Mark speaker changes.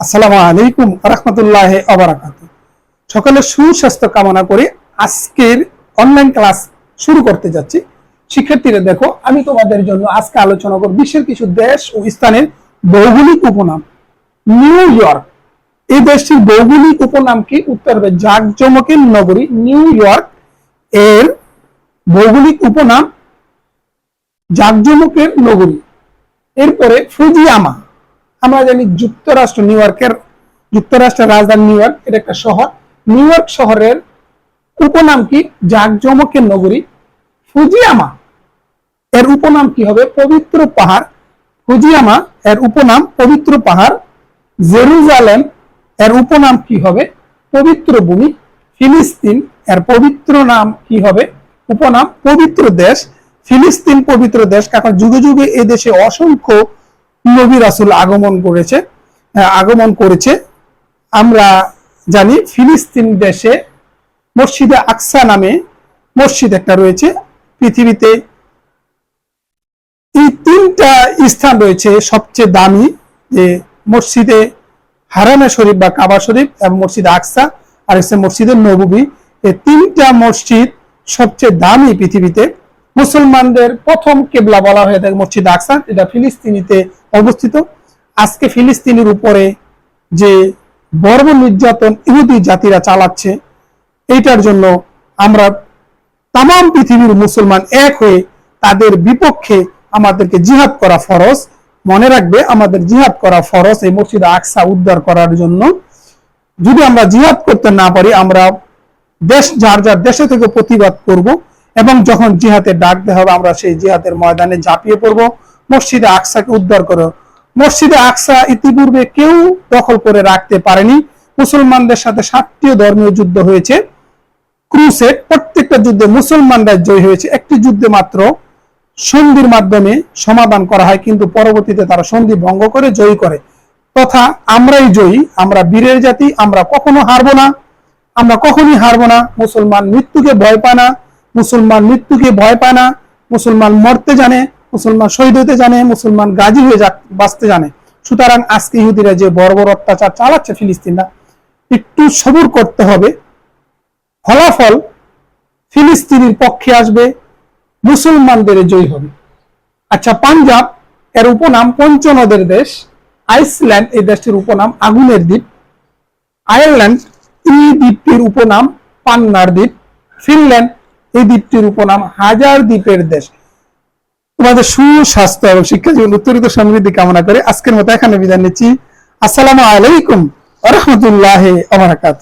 Speaker 1: আসসালামু আলাইকুম রহমতুল্লাহ আবরাকাত সকলের সুস্বাস্থ্য কামনা করে আজকের অনলাইন ক্লাস শুরু করতে যাচ্ছি। শিক্ষার্থীরা দেখো, আমি তোমাদের জন্য আজকে আলোচনা করব বিশ্বের কিছু দেশ ও স্থানের ভৌগোলিক উপনাম। নিউ ইয়র্ক, এই দেশটির ভৌগোলিক উপনাম কি? উত্তর হবে জাকজমকের নগরী নিউ ইয়র্ক। এর ভৌগোলিক উপনাম জাকজমকের নগরী। এরপরে ফুজিয়ামা আমরা জানি যুক্তরাষ্ট্র, নিউ ইয়র্কের যুক্তরাষ্ট্রের রাজধানী নিউ ইয়র্ক, এটা একটা শহর। নিউ ইয়র্ক শহরের উপনাম কি? জাকজমকের নগরী ফুজিয়ামা। এর উপনাম কি হবে? পবিত্র পাহাড় ফুজিয়ামা। এর উপনাম পবিত্র পাহাড় জেরুজালেম। এর উপনাম কি হবে? পবিত্র ভূমি ফিলিস্তিন। এর পবিত্র নাম কি হবে? উপনাম পবিত্র দেশ ফিলিস্তিন পবিত্র দেশ। কারণ যুগে যুগে এ দেশে অসংখ্য নবী রাসুল আগমন করেছে আগমন করেছে। আমরা জানি ফিলিস্তিন দেশে মসজিদে আকসা নামে মসজিদ একটা রয়েছে। পৃথিবীতে এই তিনটা স্থান রয়েছে সবচেয়ে দামি, যে মসজিদে হারামে শরীফ বা কাবা শরীফ এবং মসজিদ আকসা, আর হচ্ছে মসজিদের নববী। এই তিনটা মসজিদ সবচেয়ে দামি পৃথিবীতে। মুসলমানদের প্রথম কেবলা বলা হয়ে থাকে মসজিদ আকসা এটা ফিলিস্তিনিতে অবস্থিত। আজকে ফিলিস্তিনের উপরে যে বর্ব নির্যাতন ইহুদি জাতিরা চালাচ্ছে, এইটার জন্য আমরা তাম পৃথিবীর মুসলমান এক হয়ে তাদের বিপক্ষে আমাদেরকে জিহাদ করা ফরজ। মনে রাখবে, আমাদের জিহাদ করা ফরজ এই মসজিদ আকসা উদ্ধার করার জন্য। যদি আমরা জিহাদ করতে না পারি, আমরা দেশ, যার যার দেশে থেকে প্রতিবাদ করব এবং যখন জিহাদের ডাক দেওয়া হবে, আমরা সেই জিহাদের ময়দানে ঝাঁপিয়ে পড়ব। মসজিদে আকসাকে উদ্ধার করো। মসজিদে আকসা ইতিপূর্বে কেউ দখল করে রাখতে পারেনি। মুসলমানদের সাথে সাতটিও ধর্মীয় যুদ্ধ হয়েছে। ক্রুসেড প্রত্যেকটা যুদ্ধে মুসলমানরা জয় হয়েছে। একটি যুদ্ধে মাত্র সন্ধির মাধ্যমে সমাধান করা হয়, কিন্তু পরবর্তীতে তারা সন্ধি ভঙ্গ করে জয়ী করে। তথা আমরাই জয়ী, আমরা বীরের জাতি, আমরা কখনো হারবো না। আমরা কখনই হারবো না। মুসলমান মৃত্যুকে ভয় পায় না। মুসলমান মৃত্যুকে ভয় পায় না, মুসলমান মরতে জানে, মুসলমান শহীদ হতে জানে, মুসলমান গাজী হয়ে বাঁচতে জানে। সুতরাং আজকে ইহুদিরা যে বড় অত্যাচার চালাচ্ছে ফিলিস্তিনরা, একটু সবুর করতে হবে। ফলাফল ফিলিস্তিনির পক্ষে আসবে, মুসলমানদের জয় হবে। আচ্ছা পাঞ্জাব, এর উপনাম পঞ্চনদের দেশ, আইসল্যান্ড, এই দেশটির উপনাম আগুনের দ্বীপ, আয়ারল্যান্ড এই দ্বীপটির উপনাম পান্নার দ্বীপ, ফিনল্যান্ড এই দ্বীপটির উপনাম হাজার দ্বীপের দেশ। তোমাদের সুস্বাস্থ্য এবং শিক্ষা জীবন উত্তরিত সমৃদ্ধি কামনা করে আজকের মতো এখানে বিদায় নিচ্ছি। আসসালামু আলাইকুম রহমতুল্লাহ আবরাকাত